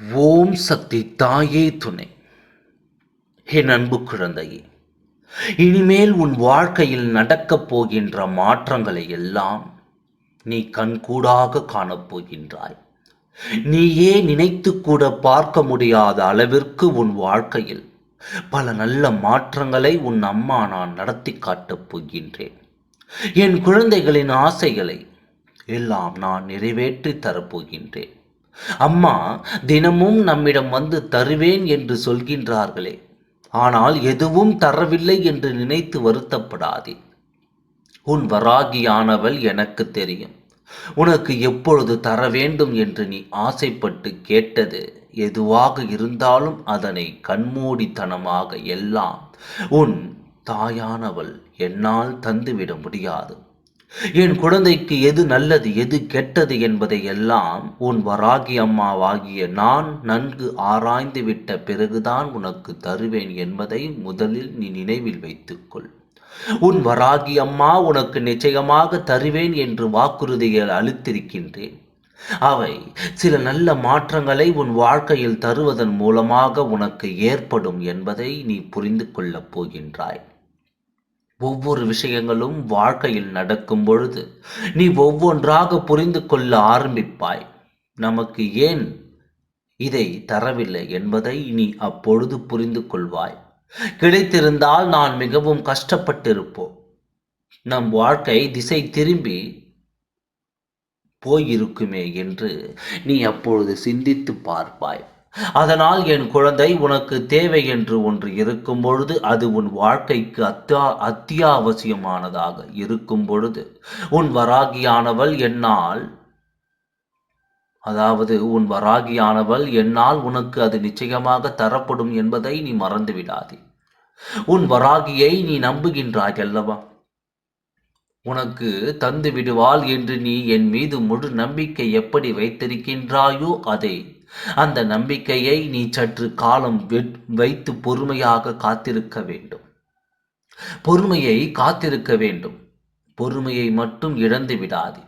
ஓம் சக்தி தாயே துணை. என் அன்பு குழந்தையே இனிமேல் உன் வாழ்க்கையில் நடக்கப் போகின்ற மாற்றங்களை எல்லாம் நீ கண்கூடாக காணப்போகின்றாய் நீயே நினைத்து கூட பார்க்க முடியாத அளவிற்கு உன் வாழ்க்கையில் பல நல்ல மாற்றங்களை உன் அம்மா நான் நடத்தி காட்டப் போகின்றேன். என் குழந்தைகளின் ஆசைகளை எல்லாம் நான் நிறைவேற்றி தரப்போகின்றேன் அம்மா தினமும் நம்மிடம் வந்து தருவேன் என்று சொல்கின்றார்களே. ஆனால் எதுவும் தரவில்லை என்று நினைத்து வருத்தப்படாதே. உன் வராகியானவள் எனக்கு தெரியும். உனக்கு எப்பொழுது தர வேண்டும் என்று நீ ஆசைப்பட்டு கேட்டது எதுவாக இருந்தாலும் அதனை கண்மூடித்தனமாக எல்லாம் உன் தாயானவள் என்னால் தந்துவிட முடியாது. என் குழந்தைக்கு எது நல்லது எது கெட்டது என்பதை எல்லாம் உன் வராகி அம்மாவாகிய நான் நன்கு ஆராய்ந்து விட்ட பிறகுதான் உனக்கு தருவேன் என்பதை முதலில் நீ நினைவில் வைத்துக்கொள். உன் வராகி அம்மா உனக்கு நிச்சயமாக தருவேன் என்று வாக்குறுதிகள் அளித்திருக்கின்றேன். அவை சில நல்ல மாற்றங்களை உன் வாழ்க்கையில் தருவதன் மூலமாக உனக்கு ஏற்படும் என்பதை நீ புரிந்து கொள்ளப் போகின்றாய். ஒவ்வொரு விஷயங்களும் வாழ்க்கையில் நடக்கும் பொழுது நீ ஒவ்வொன்றாக புரிந்து கொள்ள ஆரம்பிப்பாய். நமக்கு ஏன் இதை தரவில்லை என்பதை நீ அப்பொழுது புரிந்து கொள்வாய். கிடைத்திருந்தால் நான் மிகவும் கஷ்டப்பட்டிருப்போம். நம் வாழ்க்கை திசை திரும்பி போயிருக்குமே என்று நீ அப்பொழுது சிந்தித்து பார்ப்பாய். அதனால் என் குழந்தை உனக்கு தேவை என்று ஒன்று இருக்கும் பொழுது அது உன் வாழ்க்கைக்கு அத்தியா அத்தியாவசியமானதாக இருக்கும் பொழுது உன் வராகியானவள் என்னால் அதாவது உன் வராகியானவள் என்னால் உனக்கு அது நிச்சயமாக தரப்படும் என்பதை நீ மறந்து விடாதே. உன் வராகியை நீ நம்புகின்றாய் அல்லவா? உனக்கு தந்து விடுவாள் என்று நீ என் மீது முழு நம்பிக்கை எப்படி வைத்திருக்கின்றாயோ அதை அந்த நம்பிக்கையை நீ சற்று காலம் வைத்து பொறுமையாக காத்திருக்க வேண்டும். பொறுமையை காத்திருக்க வேண்டும். பொறுமையை மட்டும் இழந்து விடாதே.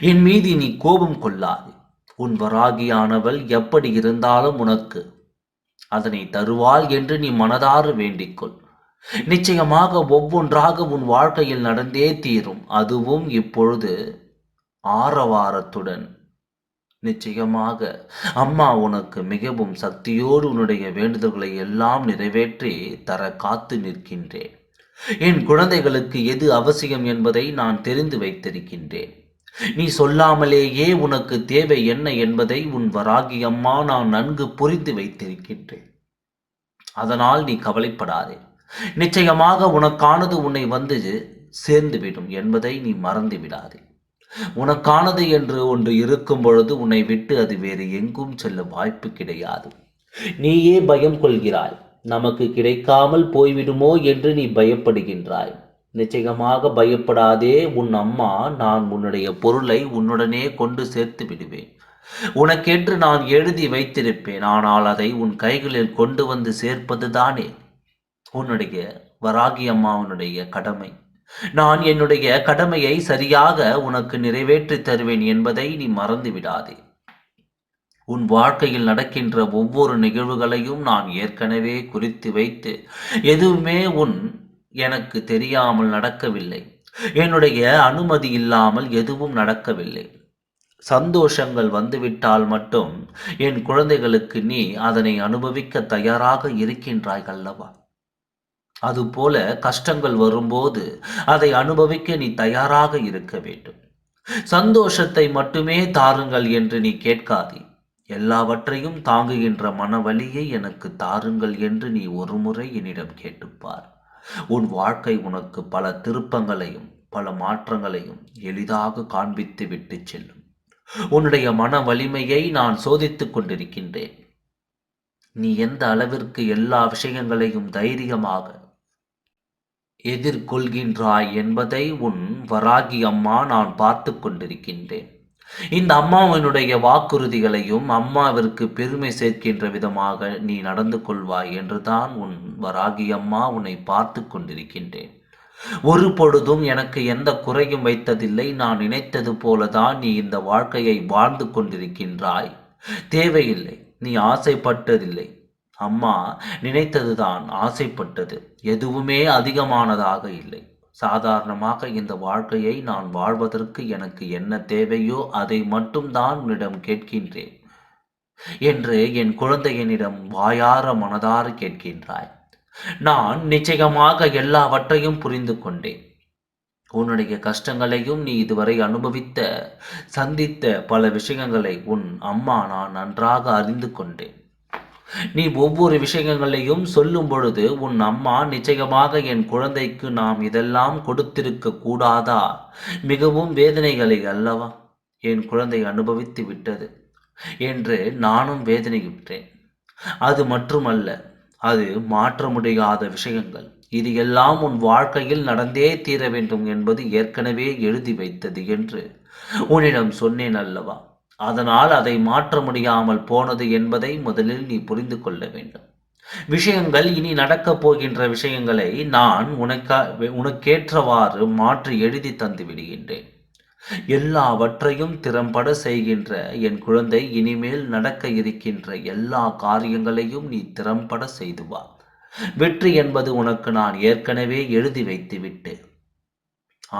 என் மீது நீ கோபம் கொள்ளாதே. உன் வராகியானவள் எப்படி இருந்தாலும் உனக்கு அதனை தருவாள் என்று நீ மனதார வேண்டிக்கொள். நிச்சயமாக ஒவ்வொன்றாக உன் வாழ்க்கையில் நடந்தே தீரும். அதுவும் இப்பொழுது ஆரவாரத்துடன் நிச்சயமாக அம்மா உனக்கு மிகவும் சக்தியோடு உன்னுடைய வேண்டுதல்களை எல்லாம் நிறைவேற்றி தர காத்து நிற்கின்றேன். என் குழந்தைகளுக்கு எது அவசியம் என்பதை நான் தெரிந்து வைத்திருக்கின்றேன். நீ சொல்லாமலேயே உனக்கு தேவை என்ன என்பதை உன் வராகி அம்மா நான் நன்கு புரிந்து வைத்திருக்கின்றேன். அதனால் நீ கவலைப்படாதே. நிச்சயமாக உனக்கானது உன்னை வந்து சேர்ந்துவிடும் என்பதை நீ மறந்து விடாதே உனக்கானது என்று ஒன்று இருக்கும் பொழுது உன்னை விட்டு அது வேறு எங்கும் செல்ல வாய்ப்பு கிடையாது. நீயே பயம் கொள்கிறாய். நமக்கு கிடைக்காமல் போய்விடுமோ என்று நீ பயப்படுகின்றாய். நிச்சயமாக பயப்படாதே உன் அம்மா நான் உன்னுடைய பொருளை உன்னுடனே கொண்டு சேர்த்து விடுவேன். உனக்கென்று நான் எழுதி வைத்திருப்பேன் ஆனால் அதை உன் கைகளில் கொண்டு வந்து சேர்ப்பதுதானே. உன்னுடைய வராகி அம்மாவனுடைய கடமை. நான் என்னுடைய கடமையை சரியாக உனக்கு நிறைவேற்றி தருவேன் என்பதை நீ மறந்து விடாதே உன் வாழ்க்கையில் நடக்கின்ற ஒவ்வொரு நிகழ்வுகளையும் நான் ஏற்கனவே குறித்து வைத்து எதுவுமே உன் எனக்கு தெரியாமல் நடக்கவில்லை. என்னுடைய அனுமதி இல்லாமல் எதுவும் நடக்கவில்லை. சந்தோஷங்கள் வந்துவிட்டால் மட்டும் என் குழந்தைகளுக்கு நீ அதனை அனுபவிக்க தயாராக இருக்கின்றாய் அல்லவா? அதுபோல கஷ்டங்கள் வரும்போது அதை அனுபவிக்க நீ தயாராக இருக்க வேண்டும். சந்தோஷத்தை மட்டுமே தாருங்கள் என்று நீ கேட்காதே. எல்லாவற்றையும் தாங்குகின்ற மனவழியை எனக்கு தாருங்கள் என்று நீ ஒருமுறை என்னிடம் கேட்டுப்பார். உன் வாழ்க்கை உனக்கு பல திருப்பங்களையும் பல மாற்றங்களையும் எளிதாக காண்பித்து விட்டு செல்லும். உன்னுடைய மன வலிமையை நான் சோதித்துக் கொண்டிருக்கின்றேன். நீ எந்த அளவிற்கு எல்லா விஷயங்களையும் தைரியமாக எதிர்கொள்கின்றாய் என்பதை உன் வராகி அம்மா நான் பார்த்து கொண்டிருக்கின்றேன். இந்த அம்மாவினுடைய வாக்குறுதிகளையும் அம்மாவிற்கு பெருமை சேர்க்கின்ற விதமாக நீ நடந்து கொள்வாய் என்றுதான் உன் வராகி அம்மா உன்னை பார்த்து கொண்டிருக்கின்றேன். ஒரு பொழுதும் எனக்கு எந்த குறையும் வைத்ததில்லை. நான் நினைத்தது போலதான் நீ இந்த வாழ்க்கையை வாழ்ந்து கொண்டிருக்கின்றாய். தேவையில்லை. நீ ஆசைப்பட்டதில்லை. அம்மா நினைத்ததுதான் ஆசைப்பட்டது. எதுவுமே அதிகமானதாக இல்லை. சாதாரணமாக இந்த வாழ்க்கையை நான் வாழ்வதற்கு எனக்கு என்ன தேவையோ அதை மட்டும்தான் உன்னிடம் கேட்கின்றேன் என்று என் குழந்தையனிடம் வாயார மனதார கேட்கின்றாய். நான் நிச்சயமாக எல்லாவற்றையும் புரிந்து கொண்டேன். உன்னுடைய கஷ்டங்களையும் நீ இதுவரை அனுபவித்த சந்தித்த பல விஷயங்களை உன் அம்மா நான் நன்றாக அறிந்து கொண்டேன். நீ ஒவ்வொரு விஷயங்களையும் சொல்லும் பொழுது உன் அம்மா நிச்சயமாக என் குழந்தைக்கு நாம் இதெல்லாம் கொடுத்திருக்க கூடாதா? மிகவும் வேதனைகளை அல்லவா? என் குழந்தை அனுபவித்து விட்டது என்று நானும் வேதனையுற்றேன். அது மட்டுமல்ல அது மாற்ற முடியாத விஷயங்கள். இது எல்லாம் உன் வாழ்க்கையில் நடந்தே தீர வேண்டும் என்பது ஏற்கனவே எழுதி வைத்தது என்று உன்னிடம் சொன்னேன் அல்லவா? அதனால் அதை மாற்ற முடியாமல் போனது என்பதை முதலில் நீ புரிந்து கொள்ள வேண்டும். விஷயங்கள் இனி நடக்கப் போகின்ற விஷயங்களை நான் உனக்கா உனக்கேற்றவாறு மாற்றி எழுதி தந்து விடுகின்றேன். எல்லாவற்றையும் திறம்பட செய்கின்ற என் குழந்தை இனிமேல் நடக்க இருக்கின்ற எல்லா காரியங்களையும் நீ திறம்பட செய்து வா. வெற்றி என்பது உனக்கு நான் ஏற்கனவே எழுதி வைத்து விட்டேன்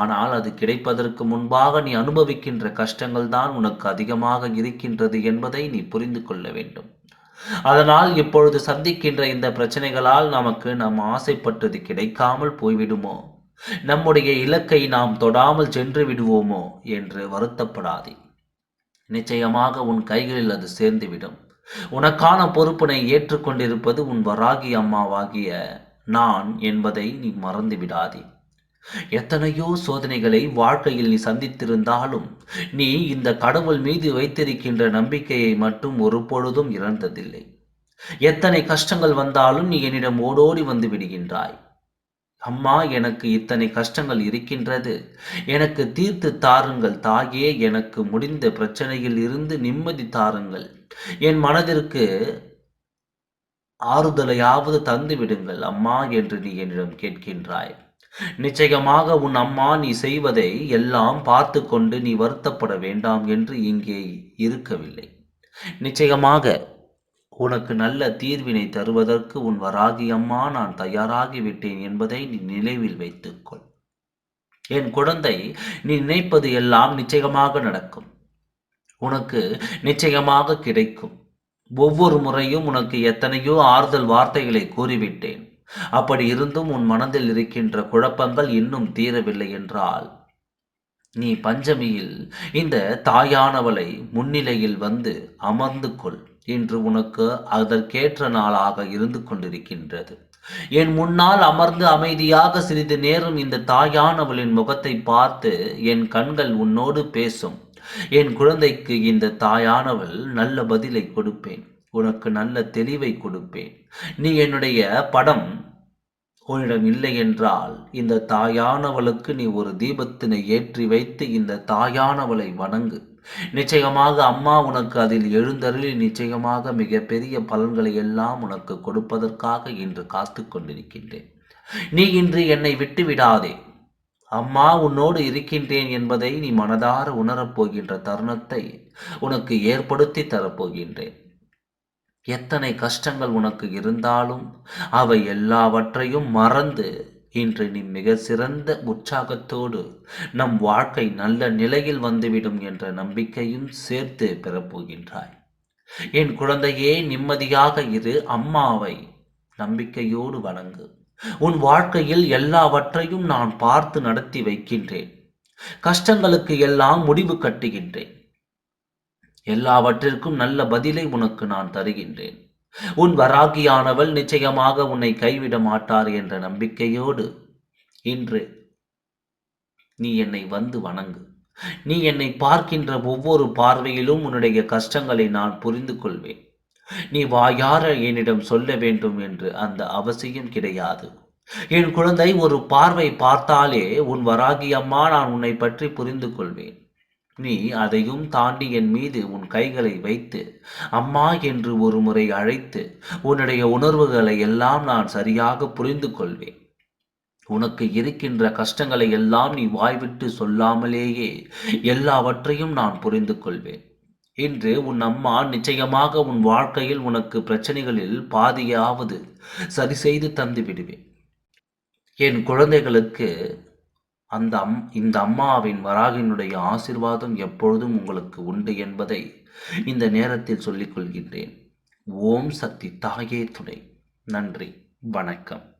ஆனால் அது கிடைப்பதற்கு முன்பாக நீ அனுபவிக்கின்ற கஷ்டங்கள் தான் உனக்கு அதிகமாக இருக்கின்றது என்பதை நீ புரிந்து கொள்ள வேண்டும். அதனால் இப்பொழுது சந்திக்கின்ற இந்த பிரச்சனைகளால் நமக்கு நாம் ஆசைப்பட்டது கிடைக்காமல் போய்விடுமோ? நம்முடைய இலக்கை நாம் தொடாமல் சென்று விடுவோமோ என்று வருத்தப்படாதே. நிச்சயமாக உன் கைகளில் அது சேர்ந்துவிடும். உனக்கான பொறுப்பினை ஏற்றுக்கொண்டிருப்பது உன் வராகி அம்மாவாகிய நான் என்பதை நீ மறந்து விடாதே எத்தனையோ சோதனைகளை வாழ்க்கையில் நீ சந்தித்திருந்தாலும் நீ இந்த கடவுள் மீது வைத்திருக்கின்ற நம்பிக்கையை மட்டும் ஒரு பொழுதும் இழந்ததில்லை. எத்தனை கஷ்டங்கள் வந்தாலும் நீ என்னிடம் ஓடோடி வந்து விடுகின்றாய். அம்மா எனக்கு இத்தனை கஷ்டங்கள் இருக்கின்றது. எனக்கு தீர்த்து தாருங்கள் தாயே எனக்கு முடிந்த பிரச்சனையில் இருந்து நிம்மதி தாருங்கள். என் மனதிற்கு ஆறுதலையாவது தந்து விடுங்கள் அம்மா என்று நீ என்னிடம் கேட்கின்றாய். நிச்சயமாக உன் அம்மா நீ செய்வதை எல்லாம் பார்த்து கொண்டு நீ வருத்தப்பட வேண்டாம் என்று இங்கே இருக்கவில்லை. நிச்சயமாக உனக்கு நல்ல தீர்வினை தருவதற்கு உன் வராகி அம்மா நான் தயாராகிவிட்டேன் என்பதை நீ நினைவில் வைத்துக்கொள். என் குழந்தை நீ நினைப்பது எல்லாம் நிச்சயமாக நடக்கும். உனக்கு நிச்சயமாக கிடைக்கும். ஒவ்வொரு முறையும் உனக்கு எத்தனையோ ஆறுதல் வார்த்தைகளை கூறிவிட்டேன். அப்படி இருந்தும் உன் மனதில் இருக்கின்ற குழப்பங்கள் இன்னும் தீரவில்லை என்றால் நீ பஞ்சமியில் இந்த தாயானவளை முன்னிலையில் வந்து அமர்ந்து கொள் இன்று உனக்கு அதற்கேற்ற நாளாக இருந்து கொண்டிருக்கின்றது. என் முன்னால் அமர்ந்து அமைதியாக சிறிது நேரம் இந்த தாயானவளின் முகத்தை பார்த்து என் கண்கள் உன்னோடு பேசும். என் குழந்தைக்கு இந்த தாயானவள் நல்ல பதிலை கொடுப்பேன். உனக்கு நல்ல தெளிவை கொடுப்பேன். நீ என்னுடைய படம் உன்னிடம் இல்லை என்றால் இந்த தாயானவளுக்கு நீ ஒரு தீபத்தினை ஏற்றி வைத்து இந்த தாயானவளை வணங்கு. நிச்சயமாக அம்மா உனக்கு அதில் எழுந்தருளி நிச்சயமாக மிகப்பெரிய பலன்களை எல்லாம் உனக்கு கொடுப்பதற்காக இன்று காத்து கொண்டிருக்கின்றேன். நீ இன்று என்னை விட்டு விடாதே அம்மா உன்னோடு இருக்கின்றேன் என்பதை நீ மனதார உணரப் போகின்ற தருணத்தை உனக்கு ஏற்படுத்தி தரப்போகின்றேன் எத்தனை கஷ்டங்கள் உனக்கு இருந்தாலும் அவை எல்லாவற்றையும் மறந்து இன்று நீ மிக சிறந்த உற்சாகத்தோடு நம் வாழ்க்கை நல்ல நிலையில் வந்துவிடும் என்ற நம்பிக்கையும் சேர்த்து பெறப்போகின்றாய் என் குழந்தையே நிம்மதியாக இரு. அம்மாவை நம்பிக்கையோடு வணங்கு. உன் வாழ்க்கையில் எல்லாவற்றையும் நான் பார்த்து நடத்தி வைக்கின்றேன். கஷ்டங்களுக்கு எல்லாம் முடிவு கட்டுகின்றேன். எல்லாவற்றிற்கும் நல்ல பதிலை உனக்கு நான் தருகின்றேன். உன் வராகியானவள் நிச்சயமாக உன்னை கைவிட மாட்டார் என்ற நம்பிக்கையோடு இன்று நீ என்னை வந்து வணங்கு. நீ என்னை பார்க்கின்ற ஒவ்வொரு பார்வையிலும் உன்னுடைய கஷ்டங்களை நான் புரிந்து கொள்வேன். நீ வாயார என்னிடம் சொல்ல வேண்டும் என்று அந்த அவசியம் கிடையாது. என் குழந்தை ஒரு பார்வை பார்த்தாலே உன் வராகி அம்மா நான் உன்னை பற்றி புரிந்து கொள்வேன். நீ அதையும் தாண்டி என் மீது உன் கைகளை வைத்து அம்மா என்று ஒரு முறை அழைத்து உன்னுடைய உணர்வுகளை எல்லாம் நான் சரியாக புரிந்து கொள்வேன் உனக்கு இருக்கின்ற கஷ்டங்களை எல்லாம் நீ வாய்விட்டு சொல்லாமலேயே எல்லாவற்றையும் நான் புரிந்து கொள்வேன் இன்று உன் அம்மா நிச்சயமாக உன் வாழ்க்கையில் உனக்கு பிரச்சனைகளில் பாதியாவது சரி செய்து தந்து விடுவேன். என் குழந்தைகளுக்கு அந்த அம் இந்த அம்மாவின் வராகினுடைய ஆசிர்வாதம் எப்பொழுதும் உங்களுக்கு உண்டு என்பதை இந்த நேரத்தில் சொல்லிக் கொள்கின்றேன் ஓம் சக்தி தாயே துணை. நன்றி. வணக்கம்.